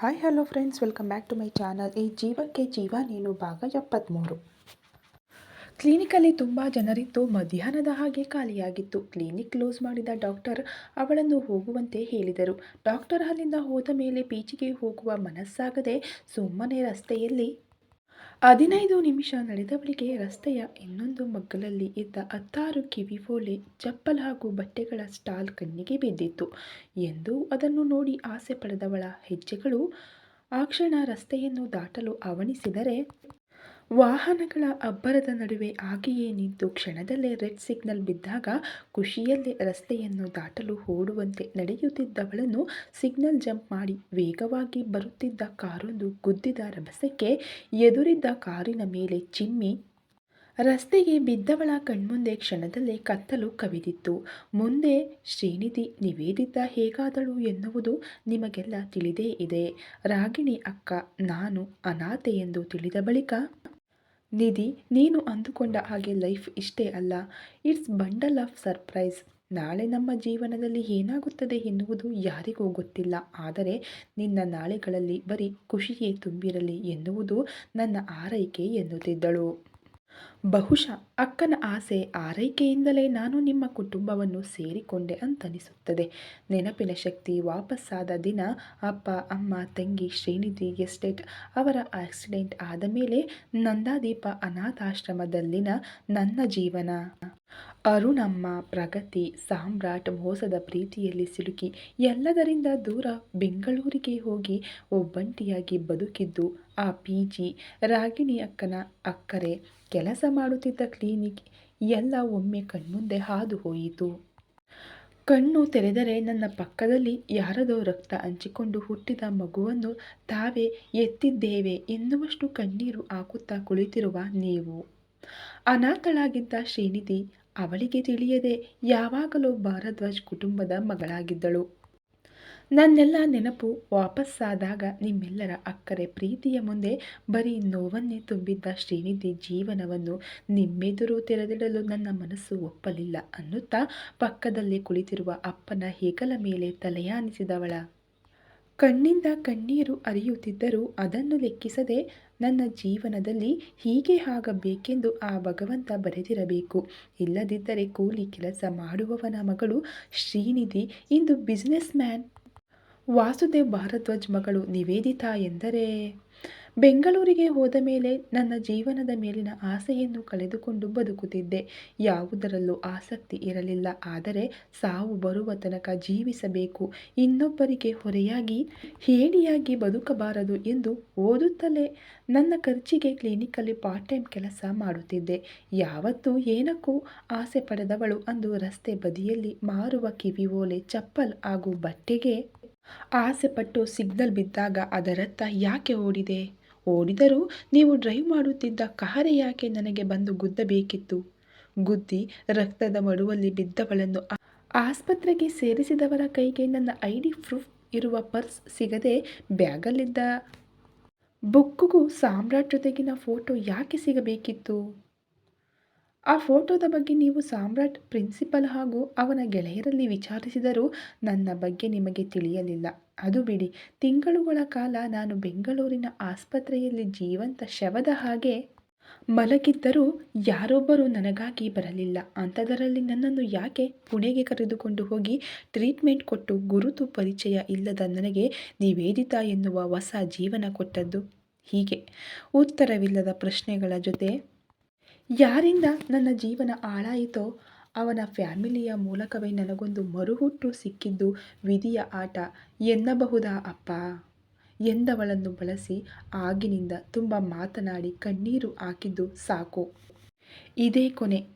Hi hello friends welcome back to my channel ಈ ಜೀವಕ್ಕೆ ಜೀವ ನೀನು ಭಾಗ ಎಪ್ಪತ್ತ್ಮೂರು ಕ್ಲಿನಿಕಲ್ಲಿ ತುಂಬ ಜನರಿದ್ದು ಮಧ್ಯಾಹ್ನದ ಹಾಗೆ ಖಾಲಿಯಾಗಿತ್ತು. ಕ್ಲಿನಿಕ್ ಕ್ಲೋಸ್ ಮಾಡಿದ ಡಾಕ್ಟರ್ ಅವಳನ್ನು ಹೋಗುವಂತೆ ಹೇಳಿದರು. ಡಾಕ್ಟರ್ ಅಲ್ಲಿಂದ ಹೋದ ಮೇಲೆ ಪೀಚಿಗೆ ಹೋಗುವ ಮನಸ್ಸಾಗದೆ ಸುಮ್ಮನೆ ರಸ್ತೆಯಲ್ಲಿ ಹದಿನೈದು ನಿಮಿಷ ನಡೆದ ಬಳಿಕೆ ರಸ್ತೆಯ ಇನ್ನೊಂದು ಮಗ್ಗಲಲ್ಲಿ ಇದ್ದ ಹತ್ತಾರು ಕಿವಿಫೋಲೆ ಚಪ್ಪಲ್ ಹಾಗೂ ಬಟ್ಟೆಗಳ ಸ್ಟಾಲ್ ಕಣ್ಣಿಗೆ ಬಿದ್ದಿತ್ತು. ಎಂದು ಅದನ್ನು ನೋಡಿ ಆಸೆ ಪಡೆದವಳ ಹೆಜ್ಜೆಗಳು ಆ ಕ್ಷಣ ರಸ್ತೆಯನ್ನು ದಾಟಲು ಅವಣಿಸಿದರೆ ವಾಹನಗಳ ಅಬ್ಬರದ ನಡುವೆ ಆಗಿಯೇ ನಿಂತು ಕ್ಷಣದಲ್ಲೇ ರೆಡ್ ಸಿಗ್ನಲ್ ಬಿದ್ದಾಗ ಖುಷಿಯಲ್ಲೇ ರಸ್ತೆಯನ್ನು ದಾಟಲು ಓಡುವಂತೆ ನಡೆಯುತ್ತಿದ್ದವಳನ್ನು ಸಿಗ್ನಲ್ ಜಂಪ್ ಮಾಡಿ ವೇಗವಾಗಿ ಬರುತ್ತಿದ್ದ ಕಾರೊಂದು ಗುದ್ದಿದ ರಭಸಕ್ಕೆ ಎದುರಿದ್ದ ಕಾರಿನ ಮೇಲೆ ಚಿಮ್ಮಿ ರಸ್ತೆಗೆ ಬಿದ್ದವಳ ಕಣ್ಮುಂದೆ ಕ್ಷಣದಲ್ಲೇ ಕತ್ತಲು ಕವಿದಿತ್ತು. ಮುಂದೆ, ಶ್ರೀನಿಧಿ, ನಿವೇದಿತ ಹೇಗಾದಳು ಎನ್ನುವುದು ನಿಮಗೆಲ್ಲ ತಿಳಿದೇ ಇದೆ. ರಾಗಿಣಿ ಅಕ್ಕ, ನಾನು ಅನಾಥೆ ಎಂದು ತಿಳಿದ ಬಳಿಕ ನಿಧಿ, ನೀನು ಅಂದುಕೊಂಡ ಹಾಗೆ ಲೈಫ್ ಇಷ್ಟೇ ಅಲ್ಲ. It's bundle of surprise. ನಾಳೆ ನಮ್ಮ ಜೀವನದಲ್ಲಿ ಏನಾಗುತ್ತದೆ ಎನ್ನುವುದು ಯಾರಿಗೂ ಗೊತ್ತಿಲ್ಲ. ಆದರೆ ನಿನ್ನ ನಾಳೆಗಳಲ್ಲಿ ಬರೀ ಖುಷಿಯೇ ತುಂಬಿರಲಿ ಎನ್ನುವುದು ನನ್ನ ಆರೈಕೆ ಎನ್ನುತ್ತಿದ್ದಳು. ಬಹುಶಃ ಅಕ್ಕನ ಆಸೆ ಆರೈಕೆಯಿಂದಲೇ ನಾನು ನಿಮ್ಮ ಕುಟುಂಬವನ್ನು ಸೇರಿಕೊಂಡೆ ಅಂತನಿಸುತ್ತದೆ. ನೆನಪಿನ ಶಕ್ತಿ ವಾಪಸ್ಸಾದ ದಿನ ಅಪ್ಪ, ಅಮ್ಮ, ತಂಗಿ, ಶ್ರೀನಿಧಿ, ಎಸ್ಟೇಟ್ ಅವರ ಆಕ್ಸಿಡೆಂಟ್ ಆದ ಮೇಲೆ ನಂದಾದೀಪ ಅನಾಥಾಶ್ರಮದಲ್ಲಿನ ನನ್ನ ಜೀವನ. ಅರುಣಮ್ಮ, ಪ್ರಗತಿ, ಸಾಮ್ರಾಟ್ ಮೋಸದ ಪ್ರೀತಿಯಲ್ಲಿ ಸಿಲುಕಿ ಎಲ್ಲದರಿಂದ ದೂರ ಬೆಂಗಳೂರಿಗೆ ಹೋಗಿ ಒಬ್ಬಂಟಿಯಾಗಿ ಬದುಕಿದ್ದು ಆ ಪಿ ಜಿ ರಾಗಿಣಿ ಅಕ್ಕನ ಅಕ್ಕರೆ ಕೆಲಸ ಮಾಡುತ್ತಿದ್ದ ಕ್ಲಿನಿಕ್ ಎಲ್ಲ ಒಮ್ಮೆ ಕಣ್ಮುಂದೆ ಹಾದು ಹೋಯಿತು. ಕಣ್ಣು ತೆರೆದರೆ ನನ್ನ ಪಕ್ಕದಲ್ಲಿ ಯಾರದೋ ರಕ್ತ ಹಂಚಿಕೊಂಡು ಹುಟ್ಟಿದ ಮಗುವನ್ನು ತಾವೇ ಎತ್ತಿದ್ದೇವೆ ಎನ್ನುವಷ್ಟು ಕಣ್ಣೀರು ಹಾಕುತ್ತಾ ಕುಳಿತಿರುವ ನೀವು. ಅನಾಥಳಾಗಿದ್ದ ಶ್ರೀನಿಧಿ ಅವಳಿಗೆ ತಿಳಿಯದೆ ಯಾವಾಗಲೂ ಭಾರದ್ವಾಜ್ ಕುಟುಂಬದ ಮಗಳಾಗಿದ್ದಳು. ನನ್ನೆಲ್ಲ ನೆನಪು ವಾಪಸ್ಸಾದಾಗ ನಿಮ್ಮೆಲ್ಲರ ಅಕ್ಕರೆ ಪ್ರೀತಿಯ ಮುಂದೆ ಬರೀ ನೋವನ್ನೇ ತುಂಬಿದ್ದ ಶ್ರೀನಿಧಿ ಜೀವನವನ್ನು ನಿಮ್ಮೆದುರು ತೆರೆದಿಡಲು ನನ್ನ ಮನಸ್ಸು ಒಪ್ಪಲಿಲ್ಲ ಅನ್ನುತ್ತಾ ಪಕ್ಕದಲ್ಲಿ ಕುಳಿತಿರುವ ಅಪ್ಪನ ಹೆಗಲ ಮೇಲೆ ತಲೆಯಾನಿಸಿದವಳ. ಕಣ್ಣಿಂದ ಕಣ್ಣೀರು ಅರಿಯುತ್ತಿದ್ದರೂ ಅದನ್ನು ಲೆಕ್ಕಿಸದೆ ನನ್ನ ಜೀವನದಲ್ಲಿ ಹೀಗೆ ಆಗಬೇಕೆಂದು ಆ ಭಗವಂತ ಬರೆದಿರಬೇಕು. ಇಲ್ಲದಿದ್ದರೆ ಕೂಲಿ ಕೆಲಸ ಮಾಡುವವನ ಮಗಳು ಶ್ರೀನಿಧಿ. ಇಂದು ಬಿಸ್ನೆಸ್ ಮ್ಯಾನ್ ವಾಸುದೇವ್ ಭಾರದ್ವಾಜ್ ಮಗಳು ನಿವೇದಿತಾ ಎಂದರೆ, ಬೆಂಗಳೂರಿಗೆ ಹೋದ ಮೇಲೆ ನನ್ನ ಜೀವನದ ಮೇಲಿನ ಆಸೆಯನ್ನು ಕಳೆದುಕೊಂಡು ಬದುಕುತ್ತಿದ್ದೆ. ಯಾವುದರಲ್ಲೂ ಆಸಕ್ತಿ ಇರಲಿಲ್ಲ. ಆದರೆ ಸಾವು ಬರುವ ತನಕ ಜೀವಿಸಬೇಕು. ಇನ್ನೊಬ್ಬರಿಗೆ ಹೊರೆಯಾಗಿ ಹೇಡಿಯಾಗಿ ಬದುಕಬಾರದು ಎಂದು ಓದುತ್ತಲೇ ನನ್ನ ಖರ್ಚಿಗೆ ಕ್ಲಿನಿಕಲ್ಲಿ ಪಾರ್ಟ್ ಟೈಮ್ ಕೆಲಸ ಮಾಡುತ್ತಿದ್ದೆ. ಯಾವತ್ತೂ ಏನಕ್ಕೂ ಆಸೆ ಪಡೆದವಳು ಅಂದು ರಸ್ತೆ ಬದಿಯಲ್ಲಿ ಮಾರುವ ಕಿವಿ ಓಲೆ ಚಪ್ಪಲ್ ಹಾಗೂ ಬಟ್ಟೆಗೆ ಆಸೆಪಟ್ಟು ಸಿಗ್ನಲ್ ಬಿದ್ದಾಗ ಅದರತ್ತ ಯಾಕೆ ಓಡಿದೆ? ಓಡಿದರೂ ನೀವು ಡ್ರೈವ್ ಮಾಡುತ್ತಿದ್ದ ಕಾರೇ ಯಾಕೆ ನನಗೆ ಬಂದು ಗುದ್ದಬೇಕಿತ್ತು? ಗುದ್ದಿ ರಕ್ತದ ಮಡುವಲ್ಲಿ ಬಿದ್ದವಳನ್ನು ಆಸ್ಪತ್ರೆಗೆ ಸೇರಿಸಿದವರ ಕೈಗೆ ನನ್ನ ಐ ಡಿ ಪ್ರೂಫ್ ಇರುವ ಪರ್ಸ್ ಸಿಗದೆ ಬ್ಯಾಗಲ್ಲಿದ್ದ ಬುಕ್ಕುಗೂ ಸಾಮ್ರಾಟ್ ಜೊತೆಗಿನ ಫೋಟೋ ಯಾಕೆ ಸಿಗಬೇಕಿತ್ತು? ಆ ಫೋಟೋದ ಬಗ್ಗೆ ನೀವು ಸಾಮ್ರಾಟ್ ಪ್ರಿನ್ಸಿಪಲ್ ಹಾಗೂ ಅವನ ಗೆಳೆಯರಲ್ಲಿ ವಿಚಾರಿಸಿದರೂ ನನ್ನ ಬಗ್ಗೆ ನಿಮಗೆ ತಿಳಿಯಲಿಲ್ಲ. ಅದು ಬಿಡಿ, ತಿಂಗಳುಗಳ ಕಾಲ ನಾನು ಬೆಂಗಳೂರಿನ ಆಸ್ಪತ್ರೆಯಲ್ಲಿ ಜೀವಂತ ಶವದ ಹಾಗೆ ಮಲಗಿದ್ದರೂ ಯಾರೊಬ್ಬರೂ ನನಗಾಗಿ ಬರಲಿಲ್ಲ. ಅಂಥದರಲ್ಲಿ ನನ್ನನ್ನು ಯಾಕೆ ಪುಣೆಗೆ ಕರೆದುಕೊಂಡು ಹೋಗಿ ಟ್ರೀಟ್ಮೆಂಟ್ ಕೊಟ್ಟು ಗುರುತು ಪರಿಚಯ ಇಲ್ಲದ ನನಗೆ ನಿವೇದಿತ ಎನ್ನುವ ಹೊಸ ಜೀವನ ಕೊಟ್ಟದ್ದು? ಹೀಗೆ. ಉತ್ತರವಿಲ್ಲದ ಪ್ರಶ್ನೆಗಳ ಜೊತೆ ಯಾರಿಂದ ನನ್ನ ಜೀವನ ಹಾಳಾಯಿತೋ ಅವನ ಫ್ಯಾಮಿಲಿಯ ಮೂಲಕವೇ ನನಗೊಂದು ಮರುಹುಟ್ಟು ಸಿಕ್ಕಿದ್ದು ವಿಧಿಯ ಆಟ. ಎನ್ನಬಹುದಾ ಅಪ್ಪ? ಎಂದವಳನ್ನು ಬಳಸಿ ಆಗಿನಿಂದ ತುಂಬ ಮಾತನಾಡಿ ಕಣ್ಣೀರು ಹಾಕಿದ್ದು ಸಾಕು. ಇದೇ ಕೊನೆ.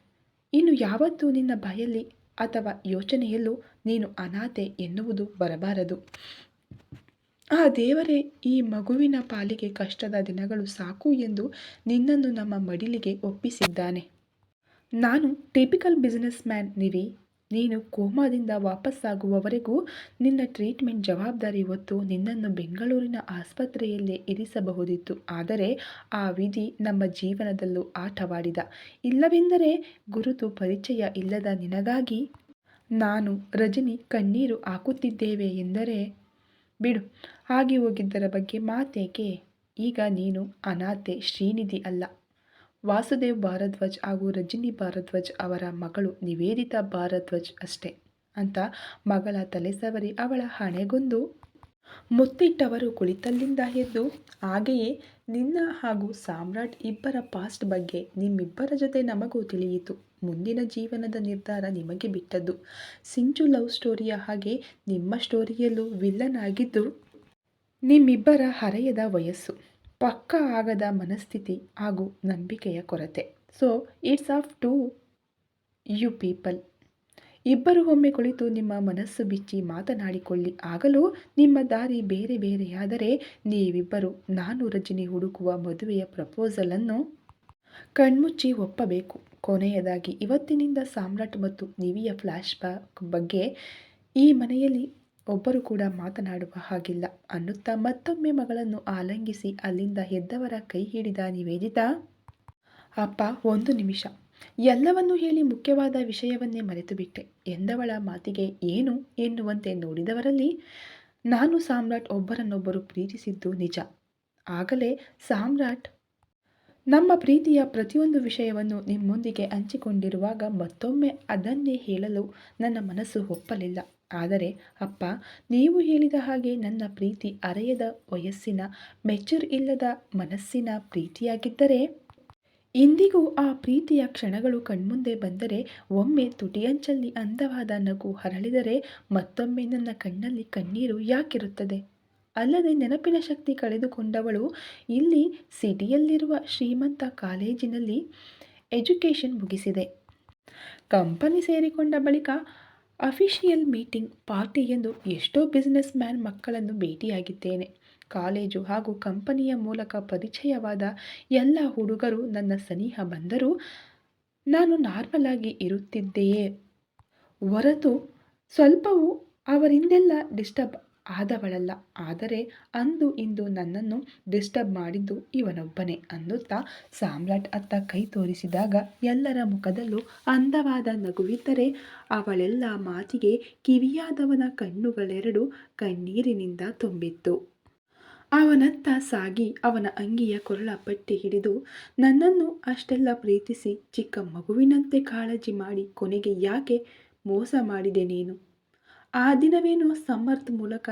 ಇನ್ನು ಯಾವತ್ತೂ ನಿನ್ನ ಬಯಲಿ ಅಥವಾ ಯೋಚನೆಯಲ್ಲೂ ನೀನು ಅನಾಥೆ ಎನ್ನುವುದು ಬರಬಾರದು. ಆ ದೇವರೇ, ಈ ಮಗುವಿನ ಪಾಲಿಗೆ ಕಷ್ಟದ ದಿನಗಳು ಸಾಕು ಎಂದು ನಿನ್ನನ್ನು ನಮ್ಮ ಮಡಿಲಿಗೆ ಒಪ್ಪಿಸಿದ್ದಾನೆ. ನಾನು ಟಿಪಿಕಲ್ ಬಿಸ್ನೆಸ್ ಮ್ಯಾನ್ ನಿವಿ. ನೀನು ಕೋಮಾದಿಂದ ವಾಪಸ್ಸಾಗುವವರೆಗೂ ನಿನ್ನ ಟ್ರೀಟ್ಮೆಂಟ್ ಜವಾಬ್ದಾರಿ ಹೊತ್ತು ನಿನ್ನನ್ನು ಬೆಂಗಳೂರಿನ ಆಸ್ಪತ್ರೆಯಲ್ಲೇ ಇರಿಸಬಹುದಿತ್ತು. ಆದರೆ ಆ ವಿಧಿ ನಮ್ಮ ಜೀವನದಲ್ಲೂ ಆಟವಾಡಿದ. ಇಲ್ಲವೆಂದರೆ ಗುರುತು ಪರಿಚಯ ಇಲ್ಲದ ನಿನಗಾಗಿ ನಾನು ರಜನಿ ಕಣ್ಣೀರು ಹಾಕುತ್ತಿದ್ದೇವೆ ಎಂದರೆ ಬಿಡು. ಆಗಿ ಹೋಗಿದ್ದರ ಬಗ್ಗೆ ಮಾತೇಕೆ? ಈಗ ನೀನು ಅನಾಥೆ, ಶ್ರೀನಿಧಿ ಅಲ್ಲ. ವಾಸುದೇವ್ ಭಾರದ್ವಾಜ್ ಹಾಗೂ ರಜನಿ ಭಾರದ್ವಾಜ್ ಅವರ ಮಗಳು ನಿವೇದಿತಾ ಭಾರದ್ವಾಜ್ ಅಷ್ಟೇ. ಅಂತ ಮಗಳ ತಲೆ ಸವರಿ ಅವಳ ಹಣೆಗೊಂದು ಮುತ್ತಿಟ್ಟವರು ಕುಳಿತಲ್ಲಿಂದ ಎದ್ದು, ಹಾಗೆಯೇ ನಿನ್ನ ಹಾಗೂ ಸಾಮ್ರಾಟ್ ಇಬ್ಬರ ಪಾಸ್ಟ್ ಬಗ್ಗೆ ನಿಮ್ಮಿಬ್ಬರ ಜೊತೆ ನಮಗೂ ತಿಳಿಯಿತು. ಮುಂದಿನ ಜೀವನದ ನಿರ್ಧಾರ ನಿಮಗೆ ಬಿಟ್ಟದ್ದು. ಸಿಂಚು ಲವ್ ಸ್ಟೋರಿಯ ಹಾಗೆ ನಿಮ್ಮ ಸ್ಟೋರಿಯಲ್ಲೂ ವಿಲ್ಲನ್ ಆಗಿದ್ದು, ನಿಮ್ಮಿಬ್ಬರ ಹರೆಯದ ವಯಸ್ಸು, ಪಕ್ಕ ಆಗದ ಮನಸ್ಥಿತಿ ಹಾಗೂ ನಂಬಿಕೆಯ ಕೊರತೆ. So it's up to you people ಇಬ್ಬರು ಒಮ್ಮೆ ಕುಳಿತು ನಿಮ್ಮ ಮನಸ್ಸು ಬಿಚ್ಚಿ ಮಾತನಾಡಿಕೊಳ್ಳಿ. ಆಗಲೂ? ನಿಮ್ಮ ದಾರಿ ಬೇರೆ ಬೇರೆಯಾದರೆ ನೀವಿಬ್ಬರು, ನಾನು ರಜನಿ ಹುಡುಕುವ ಮದುವೆಯ ಪ್ರಪೋಸಲನ್ನು ಕಣ್ಮುಚ್ಚಿ ಒಪ್ಪಬೇಕು. ಕೊನೆಯದಾಗಿ, ಇವತ್ತಿನಿಂದ ಸಾಮ್ರಾಟ್ ಮತ್ತು ನಿವಿಯ ಫ್ಲ್ಯಾಶ್ ಬ್ಯಾಕ್ ಬಗ್ಗೆ ಈ ಮನೆಯಲ್ಲಿ ಒಬ್ಬರು ಕೂಡ ಮಾತನಾಡುವ ಹಾಗಿಲ್ಲ. ಅನ್ನುತ್ತಾ ಮತ್ತೊಮ್ಮೆ ಮಗಳನ್ನು ಆಲಂಗಿಸಿ ಅಲ್ಲಿಂದ ಎದ್ದವರ ಕೈ ಹಿಡಿದ ನಿವೇದಿತ? ಅಪ್ಪ, ಒಂದು ನಿಮಿಷ. ಎಲ್ಲವನ್ನೂ ಹೇಳಿ ಮುಖ್ಯವಾದ ವಿಷಯವನ್ನೇ ಮರೆತು ಬಿಟ್ಟೆ ಎಂದವಳ ಮಾತಿಗೆ ಏನು ಎನ್ನುವಂತೆ ನೋಡಿದವರಲ್ಲಿ ನಾನು ಸಾಮ್ರಾಟ್ ಒಬ್ಬರನ್ನೊಬ್ಬರು ಪ್ರೀತಿಸಿದ್ದು ನಿಜ. ಆಗಲೇ ಸಾಮ್ರಾಟ್ ನಮ್ಮ ಪ್ರೀತಿಯ ಪ್ರತಿಯೊಂದು ವಿಷಯವನ್ನು ನಿಮ್ಮೊಂದಿಗೆ ಹಂಚಿಕೊಂಡಿರುವಾಗ ಮತ್ತೊಮ್ಮೆ ಅದನ್ನೇ ಹೇಳಲು ನನ್ನ ಮನಸ್ಸು ಒಪ್ಪಲಿಲ್ಲ. ಆದರೆ, ಅಪ್ಪ, ನೀವು ಹೇಳಿದ ಹಾಗೆ ನನ್ನ ಪ್ರೀತಿ ಅರೆಯದ ವಯಸ್ಸಿನ ಮೆಚೂರ್ ಇಲ್ಲದ ಮನಸ್ಸಿನ ಪ್ರೀತಿಯಾಗಿದ್ದರೆ ಇಂದಿಗೂ ಆ ಪ್ರೀತಿಯ ಕ್ಷಣಗಳು ಕಣ್ಮುಂದೆ ಬಂದರೆ ಒಮ್ಮೆ ತುಟಿಯಂಚಲ್ಲಿ ಅಂದವಾದ ನಗು ಹರಳಿದರೆ ಮತ್ತೊಮ್ಮೆ ನನ್ನ ಕಣ್ಣಲ್ಲಿ ಕಣ್ಣೀರು ಯಾಕಿರುತ್ತದೆ? ಅಲ್ಲದೆ ನೆನಪಿನ ಶಕ್ತಿ ಕಳೆದುಕೊಂಡವಳು ಇಲ್ಲಿ ಸಿಟಿಯಲ್ಲಿರುವ ಶ್ರೀಮಂತ ಕಾಲೇಜಿನಲ್ಲಿ ಎಜುಕೇಷನ್ ಮುಗಿಸಿದೆ. ಕಂಪನಿ ಸೇರಿಕೊಂಡ ಬಳಿಕ ಅಫಿಷಿಯಲ್ ಮೀಟಿಂಗ್ ಪಾರ್ಟಿ ಎಂದು ಎಷ್ಟೋ ಬಿಸ್ನೆಸ್ ಮ್ಯಾನ್ ಮಕ್ಕಳನ್ನು ಭೇಟಿಯಾಗಿದ್ದೇನೆ. ಕಾಲೇಜು ಹಾಗೂ ಕಂಪನಿಯ ಮೂಲಕ ಪರಿಚಯವಾದ ಎಲ್ಲ ಹುಡುಗರು ನನ್ನ ಸನಿಹ ಬಂದರೂ ನಾನು ನಾರ್ಮಲ್ ಆಗಿ ಇರುತ್ತಿದ್ದೆಯೇ. ಹೊರತು ಸ್ವಲ್ಪವೂ ಅವರಿಂದೆಲ್ಲ ಡಿಸ್ಟರ್ಬ್ ಆದವಳಲ್ಲ. ಆದರೆ ಅಂದು ಇಂದು ನನ್ನನ್ನು ಡಿಸ್ಟರ್ಬ್ ಮಾಡಿದ್ದು ಇವನೊಬ್ಬನೇ ಅನ್ನುತ್ತಾ ಸಾಮ್ರಾಟ್ ಅತ್ತ ಕೈ ತೋರಿಸಿದಾಗ ಎಲ್ಲರ ಮುಖದಲ್ಲೂ ಅಂದವಾದ ನಗುವಿದ್ದರೆ ಅವಳೆಲ್ಲ ಮಾತಿಗೆ ಕಿವಿಯಾದವನ ಕಣ್ಣುಗಳೆರಡು ಕಣ್ಣೀರಿನಿಂದ ತುಂಬಿತ್ತು. ಅವನತ್ತ ಸಾಗಿ ಅವನ ಅಂಗಿಯ ಕೊರಳ ಪಟ್ಟಿ ಹಿಡಿದು ನನ್ನನ್ನು ಅಷ್ಟೆಲ್ಲ ಪ್ರೀತಿಸಿ ಚಿಕ್ಕ ಮಗುವಿನಂತೆ ಕಾಳಜಿ ಮಾಡಿ ಕೊನೆಗೆ ಯಾಕೆ ಮೋಸ ಮಾಡಿದೆ ನೀನು? ಆ ದಿನವೇನು ಸಮರ್ಥ್ ಮೂಲಕ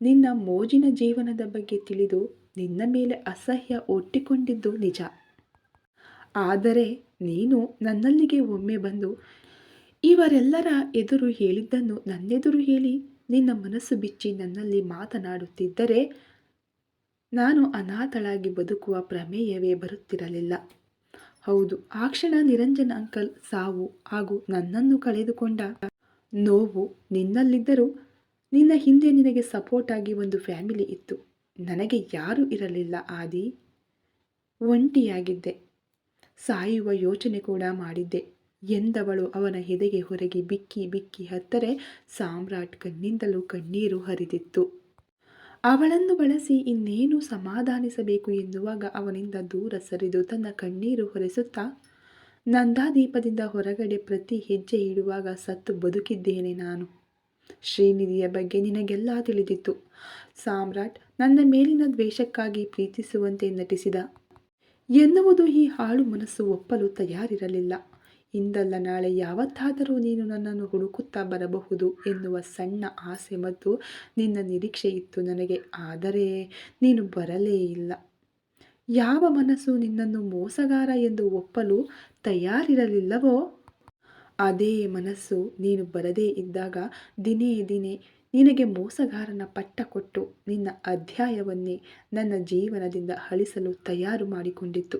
ನಿನ್ನ ಮೋಜಿನ ಜೀವನದ ಬಗ್ಗೆ ತಿಳಿದು ನಿನ್ನ ಮೇಲೆ ಅಸಹ್ಯ ಒಟ್ಟಿಕೊಂಡಿದ್ದು ನಿಜ. ಆದರೆ ನೀನು ನನ್ನಲ್ಲಿಗೆ ಒಮ್ಮೆ ಬಂದು ಇವರೆಲ್ಲರ ಎದುರು ಹೇಳಿದ್ದನ್ನು ನನ್ನೆದುರು ಹೇಳಿ ನಿನ್ನ ಮನಸ್ಸು ಬಿಚ್ಚಿ ನನ್ನಲ್ಲಿ ಮಾತನಾಡುತ್ತಿದ್ದರೆ ನಾನು ಅನಾಥಳಾಗಿ ಬದುಕುವ ಪ್ರಮೇಯವೇ ಬರುತ್ತಿರಲಿಲ್ಲ. ಹೌದು, ಆ ಕ್ಷಣ ನಿರಂಜನ್ ಅಂಕಲ್ ಸಾವು ಹಾಗೂ ನನ್ನನ್ನು ಕಳೆದುಕೊಂಡ ನೋವು ನಿನ್ನಲ್ಲಿದ್ದರೂ ನಿನ್ನ ಹಿಂದೆ ನಿನಗೆ ಸಪೋರ್ಟ್ ಆಗಿ ಒಂದು ಫ್ಯಾಮಿಲಿ ಇತ್ತು. ನನಗೆ ಯಾರೂ ಇರಲಿಲ್ಲ ಆದಿ. ಒಂಟಿಯಾಗಿದ್ದೆ. ಸಾಯುವ ಯೋಚನೆ ಕೂಡ ಮಾಡಿದ್ದೆ. ಎಂದವಳು ಅವನ ಎದೆಗೆ ಹೊರಗೆ ಬಿಕ್ಕಿ ಬಿಕ್ಕಿ ಹತ್ತರೆ ಸಾಮ್ರಾಟ್ ಕಣ್ಣಿಂದಲೂ ಕಣ್ಣೀರು ಹರಿದಿತ್ತು. ಅವಳನ್ನು ಬಳಸಿ ಇನ್ನೇನು ಸಮಾಧಾನಿಸಬೇಕು ಎನ್ನುವಾಗ ಅವನಿಂದ ದೂರ ಸರಿದು ತನ್ನ ಕಣ್ಣೀರು ಹೊರೆಸುತ್ತಾ, ನಂದಾದೀಪದಿಂದ ಹೊರಗಡೆ ಪ್ರತಿ ಹೆಜ್ಜೆ ಇಡುವಾಗ ಸತ್ತು ಬದುಕಿದ್ದೇನೆ ನಾನು. ಶ್ರೀನಿಧಿಯ ಬಗ್ಗೆ ನಿನಗೆಲ್ಲ ತಿಳಿದಿತ್ತು. ಸಾಮ್ರಾಟ್ ನನ್ನ ಮೇಲಿನ ದ್ವೇಷಕ್ಕಾಗಿ ಪ್ರೀತಿಸುವಂತೆ ನಟಿಸಿದ ಎನ್ನುವುದು ಈ ಹಾಳು ಮನಸ್ಸು ಒಪ್ಪಲು ತಯಾರಿರಲಿಲ್ಲ. ಇಂದಲ್ಲ ನಾಳೆ ಯಾವತ್ತಾದರೂ ನೀನು ನನ್ನನ್ನು ಹುಡುಕುತ್ತಾ ಬರಬಹುದು ಎನ್ನುವ ಸಣ್ಣ ಆಸೆ ಮತ್ತು ನಿನ್ನ ನಿರೀಕ್ಷೆ ಇತ್ತು ನನಗೆ. ಆದರೆ ನೀನು ಬರಲೇ ಇಲ್ಲ. ಯಾವ ಮನಸ್ಸು ನಿನ್ನನ್ನು ಮೋಸಗಾರ ಎಂದು ಒಪ್ಪಲು ತಯಾರಿರಲಿಲ್ಲವೋ? ಅದೇ ಮನಸ್ಸು ನೀನು ಬರದೇ ಇದ್ದಾಗ ದಿನೇ ದಿನೇ ನಿನಗೆ ಮೋಸಗಾರನ ಪಟ್ಟ ಕೊಟ್ಟು ನಿನ್ನ ಅಧ್ಯಾಯವನ್ನೇ ನನ್ನ ಜೀವನದಿಂದ ಅಳಿಸಲು ತಯಾರು ಮಾಡಿಕೊಂಡಿತ್ತು.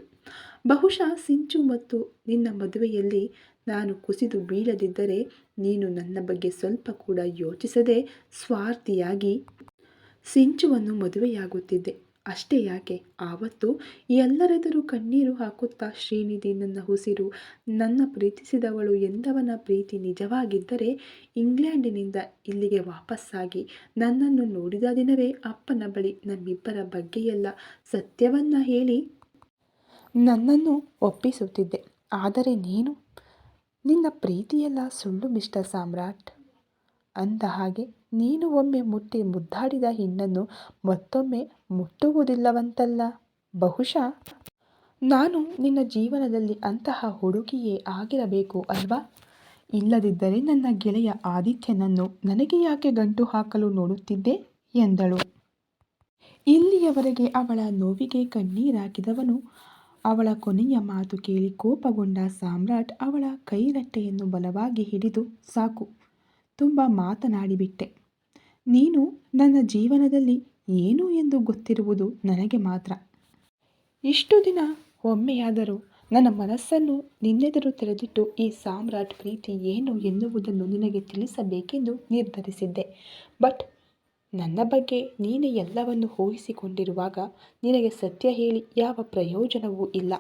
ಬಹುಶಃ ಸಿಂಚು ಮತ್ತು ನಿನ್ನ ಮದುವೆಯಲ್ಲಿ ನಾನು ಕುಸಿದು ಬೀಳದಿದ್ದರೆ ನೀನು ನನ್ನ ಬಗ್ಗೆ ಸ್ವಲ್ಪ ಕೂಡ ಯೋಚಿಸದೆ ಸ್ವಾರ್ಥಿಯಾಗಿ ಸಿಂಚುವನ್ನು ಮದುವೆಯಾಗುತ್ತಿದ್ದೆ. ಅಷ್ಟೇ ಯಾಕೆ? ಆವತ್ತು ಎಲ್ಲರೆದುರು ಕಣ್ಣೀರು ಹಾಕುತ್ತಾ ಶ್ರೀನಿಧಿ ನನ್ನ ಉಸಿರು, ನನ್ನ ಪ್ರೀತಿಸಿದವಳು ಎಂದವನ ಪ್ರೀತಿ ನಿಜವಾಗಿದ್ದರೆ ಇಂಗ್ಲೆಂಡಿನಿಂದ ಇಲ್ಲಿಗೆ ವಾಪಸ್ಸಾಗಿ ನನ್ನನ್ನು ನೋಡಿದ ದಿನವೇ ಅಪ್ಪನ ಬಳಿ ನಮ್ಮಿಬ್ಬರ ಬಗ್ಗೆಯೆಲ್ಲ ಸತ್ಯವನ್ನ ಹೇಳಿ ನನ್ನನ್ನು ಒಪ್ಪಿಸುತ್ತಿದ್ದೆ. ಆದರೆ ನೀನು? ನಿನ್ನ ಪ್ರೀತಿಯೆಲ್ಲ ಸುಳ್ಳು, ಮಿಸ್ಟರ್ ಸಾಮ್ರಾಟ್. ಅಂದ ಹಾಗೆ ನೀನು ಒಮ್ಮೆ ಮುಟ್ಟಿ ಮುದ್ದಾಡಿದ ಹೆಣ್ಣನ್ನು ಮತ್ತೊಮ್ಮೆ ಮುಟ್ಟುವುದಿಲ್ಲವಂತಲ್ಲ? ಬಹುಶಃ ನಾನು ನಿನ್ನ ಜೀವನದಲ್ಲಿ ಅಂತಹ ಹುಡುಗಿಯೇ ಆಗಿರಬೇಕು ಅಲ್ವಾ? ಇಲ್ಲದಿದ್ದರೆ ನನ್ನ ಗೆಳೆಯ ಆದಿತ್ಯನನ್ನು ನನಗೆ ಯಾಕೆ ಗಂಟು ಹಾಕಲು ನೋಡುತ್ತಿದ್ದೆ? ಎಂದಳು. ಇಲ್ಲಿಯವರೆಗೆ ಅವಳ ನೋವಿಗೆ ಕಣ್ಣೀರಾಕಿದವನು ಅವಳ ಕೊನೆಯ ಮಾತು ಕೇಳಿ ಕೋಪಗೊಂಡ ಸಾಮ್ರಾಟ್ ಅವಳ ಕೈರಟ್ಟೆಯನ್ನು ಬಲವಾಗಿ ಹಿಡಿದು, ಸಾಕು, ತುಂಬ ಮಾತನಾಡಿಬಿಟ್ಟೆ. ನೀನು ನನ್ನ ಜೀವನದಲ್ಲಿ ಏನು ಎಂದು ಗೊತ್ತಿರುವುದು ನನಗೆ ಮಾತ್ರ. ಇಷ್ಟು ದಿನ ಒಮ್ಮೆಯಾದರೂ ನನ್ನ ಮನಸ್ಸನ್ನು ನಿನ್ನೆದುರು ತೆರೆದಿಟ್ಟು ಈ ಸಾಮ್ರಾಟ್ ಪ್ರೀತಿ ಏನು ಎನ್ನುವುದನ್ನು ನಿನಗೆ ತಿಳಿಸಬೇಕೆಂದು ನಿರ್ಧರಿಸಿದ್ದೆ. ಬಟ್ ನನ್ನ ಬಗ್ಗೆ ನೀನೇ ಎಲ್ಲವನ್ನು ಊಹಿಸಿಕೊಂಡಿರುವಾಗ ನಿನಗೆ ಸತ್ಯ ಹೇಳಿ ಯಾವ ಪ್ರಯೋಜನವೂ ಇಲ್ಲ.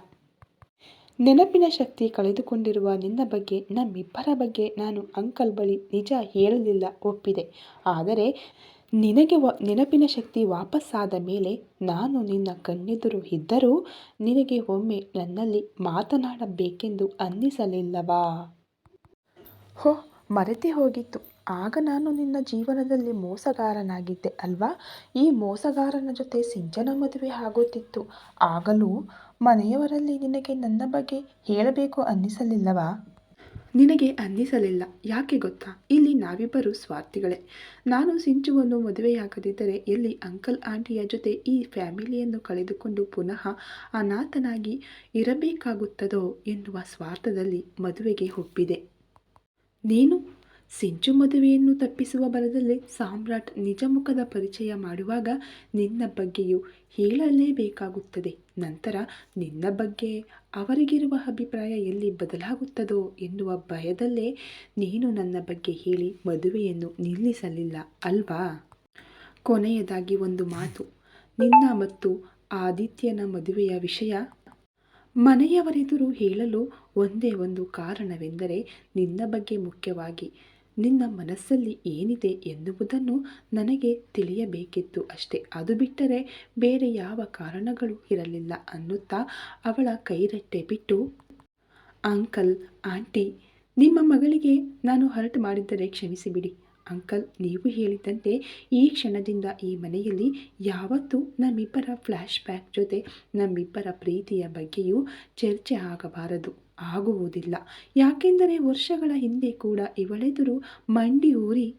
ನೆನಪಿನ ಶಕ್ತಿ ಕಳೆದುಕೊಂಡಿರುವ ನಿನ್ನ ಬಗ್ಗೆ, ನಮ್ಮಿಬ್ಬರ ಬಗ್ಗೆ ನಾನು ಅಂಕಲ್ ಬಳಿ ನಿಜ ಹೇಳಲಿಲ್ಲ ಒಪ್ಪಿದೆ. ಆದರೆ ನಿನಗೆ ವ, ನೆನಪಿನ ಶಕ್ತಿ ವಾಪಸ್ಸಾದ ಮೇಲೆ ನಾನು ನಿನ್ನ ಕಣ್ಣೆದುರು ಇದ್ದರೂ ನಿನಗೆ ಒಮ್ಮೆ ನನ್ನಲ್ಲಿ ಮಾತನಾಡಬೇಕೆಂದು ಅನ್ನಿಸಲಿಲ್ಲವಾ? ಹೋ, ಮರೆತೇ ಹೋಗಿತ್ತು. ಆಗ ನಾನು ನಿನ್ನ ಜೀವನದಲ್ಲಿ ಮೋಸಗಾರನಾಗಿದ್ದೆ ಅಲ್ವಾ? ಈ ಮೋಸಗಾರನ ಜೊತೆ ಸಿಂಚನ ಮದುವೆ ಆಗುತ್ತಿತ್ತು ಆಗಲೂ ಮನೆಯವರಲ್ಲಿ ನಿನಗೆ ನನ್ನ ಬಗ್ಗೆ ಹೇಳಬೇಕು ಅನ್ನಿಸಲಿಲ್ಲವಾ? ನಿನಗೆ ಅನ್ನಿಸಲಿಲ್ಲ. ಯಾಕೆ ಗೊತ್ತಾ? ಇಲ್ಲಿ ನಾವಿಬ್ಬರು ಸ್ವಾರ್ಥಿಗಳೇ. ನಾನು ಸಿಂಚುವನ್ನು ಮದುವೆಯಾಗದಿದ್ದರೆ ಎಲ್ಲಿ ಅಂಕಲ್ ಆಂಟಿಯ ಜೊತೆ ಈ ಫ್ಯಾಮಿಲಿಯನ್ನು ಕಳೆದುಕೊಂಡು ಪುನಃ ಅನಾಥನಾಗಿ ಇರಬೇಕಾಗುತ್ತದೋ ಎನ್ನುವ ಸ್ವಾರ್ಥದಲ್ಲಿ ಮದುವೆಗೆ ಒಪ್ಪಿದೆ. ನೀನು ಸಿಂಚು ಮದುವೆಯನ್ನು ತಪ್ಪಿಸುವ ಬಲದಲ್ಲಿ ಸಾಮ್ರಾಟ್ ನಿಜ ಮುಖದ ಪರಿಚಯ ಮಾಡುವಾಗ ನಿನ್ನ ಬಗ್ಗೆಯೂ ಹೇಳಲೇಬೇಕಾಗುತ್ತದೆ. ನಂತರ ನಿನ್ನ ಬಗ್ಗೆ ಅವರಿಗಿರುವ ಅಭಿಪ್ರಾಯ ಎಲ್ಲಿ ಬದಲಾಗುತ್ತದೋ ಎನ್ನುವ ಭಯದಲ್ಲೇ ನೀನು ನನ್ನ ಬಗ್ಗೆ ಹೇಳಿ ಮದುವೆಯನ್ನು ನಿಲ್ಲಿಸಲಿಲ್ಲ ಅಲ್ವಾ? ಕೊನೆಯದಾಗಿ ಒಂದು ಮಾತು. ನಿನ್ನ ಮತ್ತು ಆದಿತ್ಯನ ಮದುವೆಯ ವಿಷಯ. ಮನೆಯವರೆದುರು ಹೇಳಲು ಒಂದೇ ಒಂದು ಕಾರಣವೆಂದರೆ ನಿನ್ನ ಬಗ್ಗೆ ಮುಖ್ಯವಾಗಿ ನಿನ್ನ ಮನಸ್ಸಲ್ಲಿ ಏನಿದೆ ಎನ್ನುವುದನ್ನು ನನಗೆ ತಿಳಿಯಬೇಕಿತ್ತು ಅಷ್ಟೇ. ಅದು ಬಿಟ್ಟರೆ ಬೇರೆ ಯಾವ ಕಾರಣಗಳು ಇರಲಿಲ್ಲ ಅನ್ನುತ್ತಾ ಅವಳ ಕೈರಟ್ಟೆ ಬಿಟ್ಟು, ಅಂಕಲ್, ಆಂಟಿ, ನಿಮ್ಮ ಮಗಳಿಗೆ ನಾನು ಹರ್ಟ್ ಮಾಡಿದ್ದರೆ ಕ್ಷಮಿಸಿಬಿಡಿ. ಅಂಕಲ್, ನೀವು ಹೇಳಿದಂತೆ ಈ ಕ್ಷಣದಿಂದ ಈ ಮನೆಯಲ್ಲಿ ಯಾವತ್ತೂ ನಮ್ಮಿಬ್ಬರ ಫ್ಲ್ಯಾಶ್ ಬ್ಯಾಕ್ ಜೊತೆ ನಮ್ಮಿಬ್ಬರ ಪ್ರೀತಿಯ ಬಗ್ಗೆಯೂ ಚರ್ಚೆ ಆಗಬಾರದು. ಆಗುವುದಿಲ್ಲ. ಯಾಕೆಂದರೆ ವರ್ಷಗಳ ಹಿಂದೆ ಕೂಡ ಇವಳೆದುರು ಮಂಡಿ ಊರಿ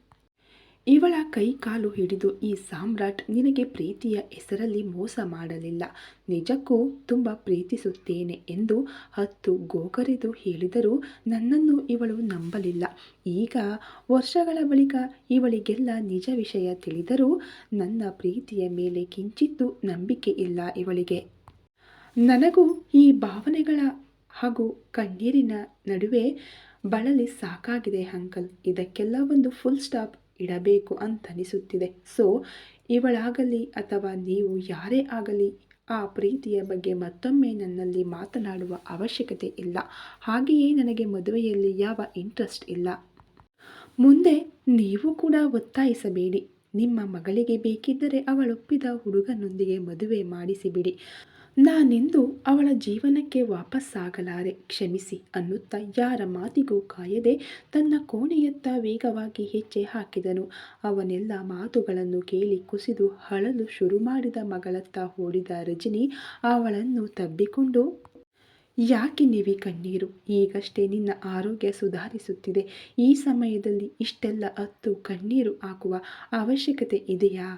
ಇವಳ ಕೈ ಕಾಲು ಹಿಡಿದು ಈ ಸಾಮ್ರಾಟ್ ನಿನಗೆ ಪ್ರೀತಿಯ ಹೆಸರಲ್ಲಿ ಮೋಸ ಮಾಡಲಿಲ್ಲ. ನಿಜಕ್ಕೂ ತುಂಬ ಪ್ರೀತಿಸುತ್ತೇನೆ ಎಂದು ಹತ್ತು ಗೋಕರೆದು ಹೇಳಿದರೂ ನನ್ನನ್ನು ಇವಳು ನಂಬಲಿಲ್ಲ. ಈಗ ವರ್ಷಗಳ ಬಳಿಕ ಇವಳಿಗೆಲ್ಲ ನಿಜ ವಿಷಯ ತಿಳಿದರೂ ನನ್ನ ಪ್ರೀತಿಯ ಮೇಲೆ ಕಿಂಚಿತ್ತೂ ನಂಬಿಕೆ ಇಲ್ಲ ಇವಳಿಗೆ. ನನಗೂ ಈ ಭಾವನೆಗಳ ಹಾಗೂ ಕಣ್ಣೀರಿನ ನಡುವೆ ಬಳಲಿ ಸಾಕಾಗಿದೆ ಅಂಕಲ್. ಇದಕ್ಕೆಲ್ಲ ಒಂದು ಫುಲ್ ಸ್ಟಾಪ್ ಇಡಬೇಕು ಅಂತನಿಸುತ್ತಿದೆ. ಸೊ ಇವಳಾಗಲಿ ಅಥವಾ ನೀವು ಯಾರೇ ಆಗಲಿ, ಆ ಪ್ರೀತಿಯ ಬಗ್ಗೆ ಮತ್ತೊಮ್ಮೆ ನನ್ನಲ್ಲಿ ಮಾತನಾಡುವ ಅವಶ್ಯಕತೆ ಇಲ್ಲ. ಹಾಗೆಯೇ ನನಗೆ ಮದುವೆಯಲ್ಲಿ ಯಾವ ಇಂಟ್ರೆಸ್ಟ್ ಇಲ್ಲ. ಮುಂದೆ ನೀವು ಕೂಡ ಒತ್ತಾಯಿಸಬೇಡಿ. ನಿಮ್ಮ ಮಗಳಿಗೆ ಬೇಕಿದ್ದರೆ ಅವಳೊಪ್ಪಿದ ಹುಡುಗನೊಂದಿಗೆ ಮದುವೆ ಮಾಡಿಸಿಬಿಡಿ. ನಾನೆಂದು ಅವಳ ಜೀವನಕ್ಕೆ ವಾಪಸ್ಸಾಗಲಾರೆ. ಕ್ಷಮಿಸಿ ಅನ್ನುತ್ತಾ ಯಾರ ಮಾತಿಗೂ ಕಾಯದೆ ತನ್ನ ಕೋಣೆಯತ್ತ ವೇಗವಾಗಿ ಹೆಜ್ಜೆ ಹಾಕಿದನು. ಅವನೆಲ್ಲ ಮಾತುಗಳನ್ನು ಕೇಳಿ ಕುಸಿದು ಅಳಲು ಶುರು ಮಾಡಿದ ಮಗಳತ್ತ ಓಡಿದ ರಜನಿ ಅವಳನ್ನು ತಬ್ಬಿಕೊಂಡು, ಯಾಕೆ ನೀವಿ ಕಣ್ಣೀರು? ಈಗಷ್ಟೇ ನಿನ್ನ ಆರೋಗ್ಯ ಸುಧಾರಿಸುತ್ತಿದೆ. ಈ ಸಮಯದಲ್ಲಿ ಇಷ್ಟೆಲ್ಲ ಅತ್ತು ಕಣ್ಣೀರು ಹಾಕುವ ಅವಶ್ಯಕತೆ ಇದೆಯಾ?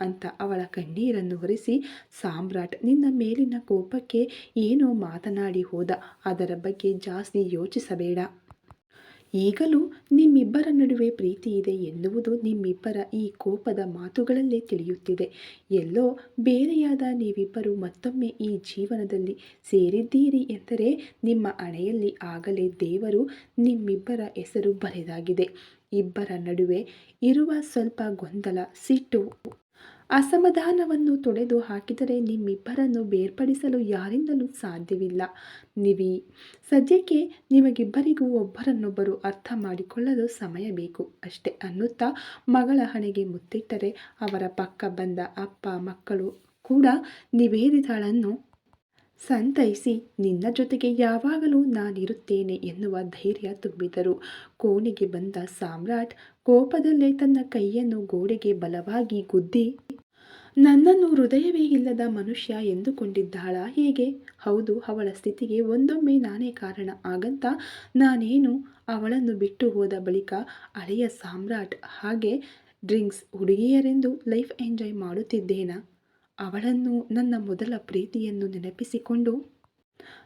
ಅಂತ ಅವಳ ಕಣ್ಣೀರನ್ನು ಒರೆಸಿ ಸಾಮ್ರಾಟ್ ನಿನ್ನ ಮೇಲಿನ ಕೋಪಕ್ಕೆ ಏನೋ ಮಾತನಾಡಿ ಹೋದ. ಅದರ ಬಗ್ಗೆ ಜಾಸ್ತಿ ಯೋಚಿಸಬೇಡ. ಈಗಲೂ ನಿಮ್ಮಿಬ್ಬರ ನಡುವೆ ಪ್ರೀತಿ ಇದೆ ಎನ್ನುವುದು ನಿಮ್ಮಿಬ್ಬರ ಈ ಕೋಪದ ಮಾತುಗಳಲ್ಲೇ ತಿಳಿಯುತ್ತಿದೆ. ಎಲ್ಲೋ ಬೇರೆಯಾದ ನೀವಿಬ್ಬರು ಮತ್ತೊಮ್ಮೆ ಈ ಜೀವನದಲ್ಲಿ ಸೇರಿದ್ದೀರಿ ಎಂದರೆ ನಿಮ್ಮ ಹಣೆಯಲ್ಲಿ ಆಗಲೇ ದೇವರು ನಿಮ್ಮಿಬ್ಬರ ಹೆಸರು ಬರೆದಾಗಿದೆ. ಇಬ್ಬರ ನಡುವೆ ಇರುವ ಸ್ವಲ್ಪ ಗೊಂದಲ ಸಿಟ್ಟು ಅಸಮಾಧಾನವನ್ನು ತೊಡೆದು ಹಾಕಿದರೆ ನಿಮ್ಮಿಬ್ಬರನ್ನು ಬೇರ್ಪಡಿಸಲು ಯಾರಿಂದಲೂ ಸಾಧ್ಯವಿಲ್ಲ. ನಿವಿ, ಸದ್ಯಕ್ಕೆ ನಿಮಗಿಬ್ಬರಿಗೂ ಒಬ್ಬರನ್ನೊಬ್ಬರು ಅರ್ಥ ಮಾಡಿಕೊಳ್ಳಲು ಸಮಯ ಬೇಕು ಅಷ್ಟೇ ಅನ್ನುತ್ತಾ ಮಗಳ ಹಣೆಗೆ ಮುತ್ತಿಟ್ಟರೆ ಅವರ ಪಕ್ಕ ಬಂದ ಅಪ್ಪ, ಮಕ್ಕಳು ಕೂಡ ನಿವೇದಿತಾಳನ್ನು ಸಂತೈಸಿ, ನಿನ್ನ ಜೊತೆಗೆ ಯಾವಾಗಲೂ ನಾನಿರುತ್ತೇನೆ ಎನ್ನುವ ಧೈರ್ಯ ತುಂಬಿದರು. ಕೋಣೆಗೆ ಬಂದ ಸಾಮ್ರಾಟ್ ಕೋಪದಲ್ಲೇ ತನ್ನ ಕೈಯನ್ನು ಗೋಡೆಗೆ ಬಲವಾಗಿ ಗುದ್ದಿ ನನ್ನನ್ನು ಹೃದಯವೇ ಇಲ್ಲದ ಮನುಷ್ಯ ಎಂದುಕೊಂಡಿದ್ದಾಳ? ಹೇಗೆ? ಹೌದು, ಅವಳ ಸ್ಥಿತಿಗೆ ಒಂದೊಮ್ಮೆ ನಾನೇ ಕಾರಣ. ಆಗಂತ ನಾನೇನು ಅವಳನ್ನು ಬಿಟ್ಟು ಹೋದ ಬಳಿಕ ಹಳೆಯ ಸಾಮ್ರಾಟ್ ಹಾಗೆ ಡ್ರಿಂಕ್ಸ್ ಹುಡುಗಿಯರೆಂದು ಲೈಫ್ ಎಂಜಾಯ್ ಮಾಡುತ್ತಿದ್ದೇನಾ? ಅವಳನ್ನು ನನ್ನ ಮೊದಲ ಪ್ರೀತಿಯನ್ನು ನೆನಪಿಸಿಕೊಂಡು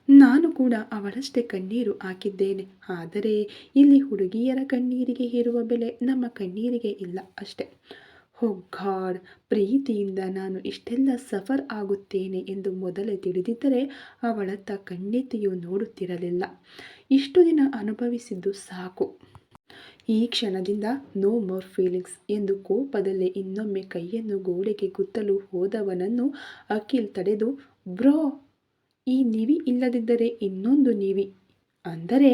ನಾನು ಕೂಡ ಅವಳಷ್ಟೇ ಕಣ್ಣೀರು ಹಾಕಿದ್ದೇನೆ. ಆದರೆ ಇಲ್ಲಿ ಹುಡುಗಿಯರ ಕಣ್ಣೀರಿಗೆ ಇರುವ ಬೆಲೆ ನಮ್ಮ ಕಣ್ಣೀರಿಗೆ ಇಲ್ಲ ಅಷ್ಟೆ. ಹೋ ಗಾಡ್ ಪ್ರೀತಿಯಿಂದ ನಾನು ಇಷ್ಟೆಲ್ಲ ಸಫರ್ ಆಗುತ್ತೇನೆ ಎಂದು ಮೊದಲೇ ತಿಳಿದಿದ್ದರೆ ಅವಳತ್ತ ಕಣ್ಣೆತ್ತಿಯೂ ನೋಡುತ್ತಿರಲಿಲ್ಲ. ಇಷ್ಟು ದಿನ ಅನುಭವಿಸಿದ್ದು ಸಾಕು. ಈ ಕ್ಷಣದಿಂದ ನೋ ಮೋರ್ ಫೀಲಿಂಗ್ಸ್ ಎಂದು ಕೋಪದಲ್ಲಿ ಇನ್ನೊಮ್ಮೆ ಕೈಯನ್ನು ಗೋಡೆಗೆ ಗುತ್ತಲು ಹೋದವನನ್ನು ಅಖಿಲ್ ತಡೆದು, ಬ್ರೋ, ಈ ನಿವಿ ಇಲ್ಲದಿದ್ದರೆ ಇನ್ನೊಂದು ನಿವಿ. ಅಂದರೆ,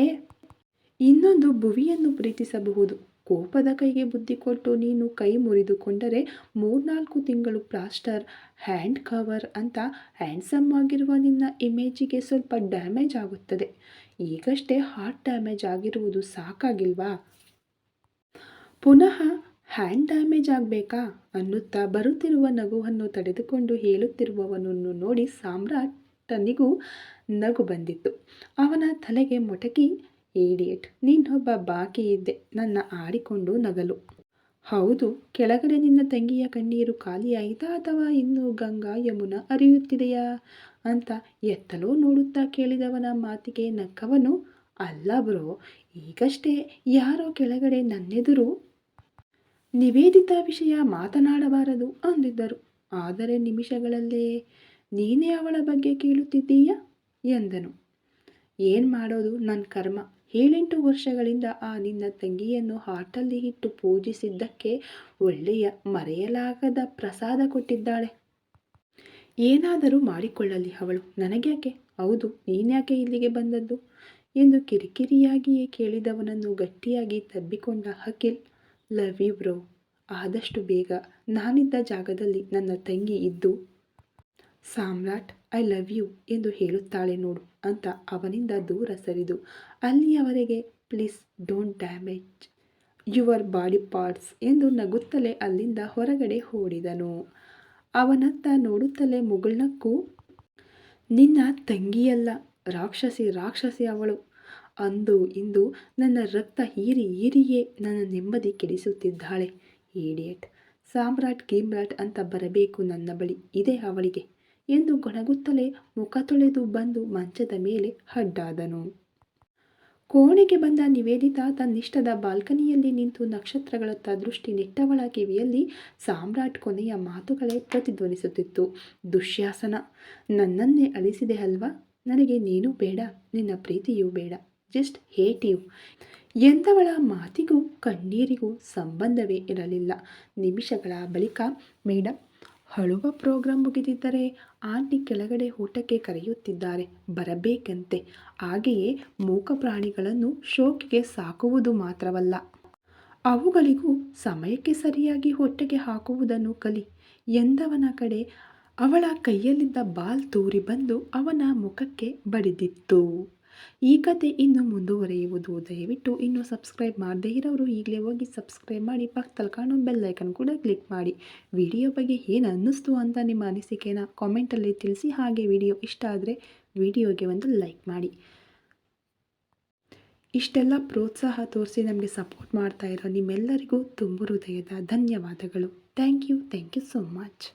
ಇನ್ನೊಂದು ಭುವಿಯನ್ನು ಪ್ರೀತಿಸಬಹುದು. ಕೋಪದ ಕೈಗೆ ಬುದ್ಧಿ ಕೊಟ್ಟು ನೀನು ಕೈ ಮುರಿದುಕೊಂಡರೆ ಮೂರ್ನಾಲ್ಕು ತಿಂಗಳು ಪ್ಲಾಸ್ಟರ್, ಹ್ಯಾಂಡ್ ಕವರ್ ಅಂತ ಹ್ಯಾಂಡ್ಸಮ್ ಆಗಿರುವ ನಿನ್ನ ಇಮೇಜಿಗೆ ಸ್ವಲ್ಪ ಡ್ಯಾಮೇಜ್ ಆಗುತ್ತದೆ. ಈಗಷ್ಟೇ ಹಾರ್ಟ್ ಡ್ಯಾಮೇಜ್ ಆಗಿರುವುದು ಸಾಕಾಗಿಲ್ವಾ? ಪುನಃ ಹ್ಯಾಂಡ್ ಡ್ಯಾಮೇಜ್ ಆಗಬೇಕಾ? ಅನ್ನುತ್ತಾ ಬರುತ್ತಿರುವ ನಗುವನ್ನು ತಡೆದುಕೊಂಡು ಹೇಳುತ್ತಿರುವವನನ್ನು ನೋಡಿ ಸಾಮ್ರಾಟನಿಗೂ ನಗು ಬಂದಿತ್ತು. ಅವನ ತಲೆಗೆ ಮೊಟಕಿ ಏಡಿಯಟ್. ನೀನೊಬ್ಬ ಬಾಕಿ ಇದ್ದೆ. ನನ್ನ ಆಡಿಕೊಂಡು ನಗಲು. ಹೌದು, ಕೆಳಗಡೆ ನಿನ್ನ ತಂಗಿಯ ಕಣ್ಣೀರು ಖಾಲಿಯಾಯಿತಾ ಅಥವಾ ಇನ್ನೂ ಗಂಗಾ ಯಮುನಾ ಅರಿಯುತ್ತಿದೆಯಾ ಅಂತ ಎತ್ತಲೋ ನೋಡುತ್ತಾ ಕೇಳಿದವನ ಮಾತಿಗೆ ನಕ್ಕವನು, ಅಲ್ಲ ಬ್ರೋ, ಈಗಷ್ಟೇ ಯಾರೋ ಕೆಳಗಡೆ ನನ್ನೆದುರು ನಿವೇದಿತ ವಿಷಯ ಮಾತನಾಡಬಾರದು ಅಂದಿದ್ದರು. ಆದರೆ ನಿಮಿಷಗಳಲ್ಲೇ ನೀನೇ ಅವಳ ಬಗ್ಗೆ ಕೇಳುತ್ತಿದ್ದೀಯಾ? ಎಂದನು. ಏನು ಮಾಡೋದು? ನನ್ನ ಕರ್ಮ. ಏಳೆಂಟು ವರ್ಷಗಳಿಂದ ಆ ನಿನ್ನ ತಂಗಿಯನ್ನು ಹಾಟಲ್ಲಿ ಇಟ್ಟು ಪೂಜಿಸಿದ್ದಕ್ಕೆ ಒಳ್ಳೆಯ ಮರೆಯಲಾಗದ ಪ್ರಸಾದ ಕೊಟ್ಟಿದ್ದಾಳೆ. ಏನಾದರೂ ಮಾಡಿಕೊಳ್ಳಲಿ ಅವಳು. ನನಗ್ಯಾಕೆ? ಹೌದು, ನೀನ್ಯಾಕೆ ಇಲ್ಲಿಗೆ ಬಂದದ್ದು? ಎಂದು ಕಿರಿಕಿರಿಯಾಗಿಯೇ ಕೇಳಿದವನನ್ನು ಗಟ್ಟಿಯಾಗಿ ತಬ್ಬಿಕೊಂಡ ಅಖಿಲ್, ಲವ್ ಯು ಬ್ರೋ. ಆದಷ್ಟು ಬೇಗ. ನಾನಿದ್ದ ಜಾಗದಲ್ಲಿ ನನ್ನ ತಂಗಿ ಇದ್ದು ಸಾಮ್ರಾಟ್, ಐ ಲವ್ ಯು ಎಂದು ಹೇಳುತ್ತಾಳೆ ನೋಡು ಅಂತ ಅವನಿಂದ ದೂರ ಸರಿದು, ಅಲ್ಲಿಯವರೆಗೆ please don't damage your body parts ಎಂದು ನಗುತ್ತಲೇ ಅಲ್ಲಿಂದ ಹೊರಗಡೆ ಓಡಿದನು. ಅವನತ್ತ ನೋಡುತ್ತಲೇ ಮುಗುಳ್ನಕ್ಕೂ, ನಿನ್ನ ತಂಗಿಯಲ್ಲ, ರಾಕ್ಷಸಿ ರಾಕ್ಷಸಿ ಅವಳು. ಅಂದು ಇಂದು ನನ್ನ ರಕ್ತ ಹೀರಿ ಹೀರಿಯೇ ನನ್ನ ನೆಮ್ಮದಿ ಕೆಡಿಸುತ್ತಿದ್ದಾಳೆ ಈಡಿಯಟ್ ಸಾಮ್ರಾಟ್, ಗೀಮ್ರಾಟ್ ಅಂತ ಬರಬೇಕು ನನ್ನ ಬಳಿ, ಇದೆ ಅವಳಿಗೆ. ಎಂದು ಗೊಣಗುತ್ತಲೇ ಮುಖ ತೊಳೆದು ಬಂದು ಮಂಚದ ಮೇಲೆ ಹಡ್ಡಾದನು ಕೋಣೆಗೆ ಬಂದ ನಿವೇದಿತ ತನ್ನಿಷ್ಟದ ಬಾಲ್ಕನಿಯಲ್ಲಿ ನಿಂತು ನಕ್ಷತ್ರಗಳತ್ತ ದೃಷ್ಟಿ ನೆಟ್ಟವಳ ಕಿವಿಯಲ್ಲಿ ಸಾಮ್ರಾಟ್ ಕೊನೆಯ ಮಾತುಗಳೇ ಪ್ರತಿಧ್ವನಿಸುತ್ತಿತ್ತು. ದುಶ್ಯಾಸನ, ನನ್ನನ್ನೇ ಅಳಿಸಿದೆ ಅಲ್ವಾ? ನನಗೆ ನೀನು ಬೇಡ, ನಿನ್ನ ಪ್ರೀತಿಯೂ ಬೇಡ, ಜಸ್ಟ್ ಹೇಟ್ ಯು. ಎಂದವಳ ಮಾತಿಗೂ ಕಣ್ಣೀರಿಗೂ ಸಂಬಂಧವೇ ಇರಲಿಲ್ಲ. ನಿಮಿಷಗಳ ಬಳಿಕ ಮೇಡಮ್ ಹಳುವ ಪ್ರೋಗ್ರಾಂ ಮುಗಿದಿದ್ದರೆ ಆಂಟಿ ಕೆಳಗಡೆ ಊಟಕ್ಕೆ ಕರೆಯುತ್ತಿದ್ದಾರೆ, ಬರಬೇಕಂತೆ. ಹಾಗೆಯೇ ಮೂಕ ಪ್ರಾಣಿಗಳನ್ನು ಶೋಕಿಗೆ ಸಾಕುವುದು ಮಾತ್ರವಲ್ಲ. ಅವುಗಳಿಗೂ ಸಮಯಕ್ಕೆ ಸರಿಯಾಗಿ ಹೊಟ್ಟೆಗೆ ಹಾಕುವುದನ್ನು ಕಲಿ. ಎಂದವನ ಕಡೆ ಅವಳ ಕೈಯಲ್ಲಿದ್ದ ಬಾಲ್ ತೂರಿ ಬಂದು ಅವನ ಮುಖಕ್ಕೆ ಬಡಿದಿತ್ತು. ಈ ಕತೆ ಇನ್ನು ಮುಂದುವರಿಯುವುದು. ದಯವಿಟ್ಟು ಇನ್ನೂ ಸಬ್ಸ್ಕ್ರೈಬ್ ಮಾಡದೇ ಇರೋರು ಈಗಲೇ ಹೋಗಿ ಸಬ್ಸ್ಕ್ರೈಬ್ ಮಾಡಿ ಪಕ್ಕದಲ್ಲಿ ಕಾಣೋ ಬೆಲ್ಲೈಕನ್ ಕೂಡ ಕ್ಲಿಕ್ ಮಾಡಿ. ವಿಡಿಯೋ ಬಗ್ಗೆ ಏನು ಅನ್ನಿಸ್ತು ಅಂತ ನಿಮ್ಮ ಅನಿಸಿಕೆನ ಕಾಮೆಂಟಲ್ಲಿ ತಿಳಿಸಿ, ಹಾಗೆ ವಿಡಿಯೋ ಇಷ್ಟ ಆದರೆ ವಿಡಿಯೋಗೆ ಒಂದು ಲೈಕ್ ಮಾಡಿ. ಇಷ್ಟೆಲ್ಲ ಪ್ರೋತ್ಸಾಹ ತೋರಿಸಿ ನಮಗೆ ಸಪೋರ್ಟ್ ಮಾಡ್ತಾ ಇರೋ ನಿಮ್ಮೆಲ್ಲರಿಗೂ ತುಂಬ ಹೃದಯದ ಧನ್ಯವಾದಗಳು. Thank you thank you so much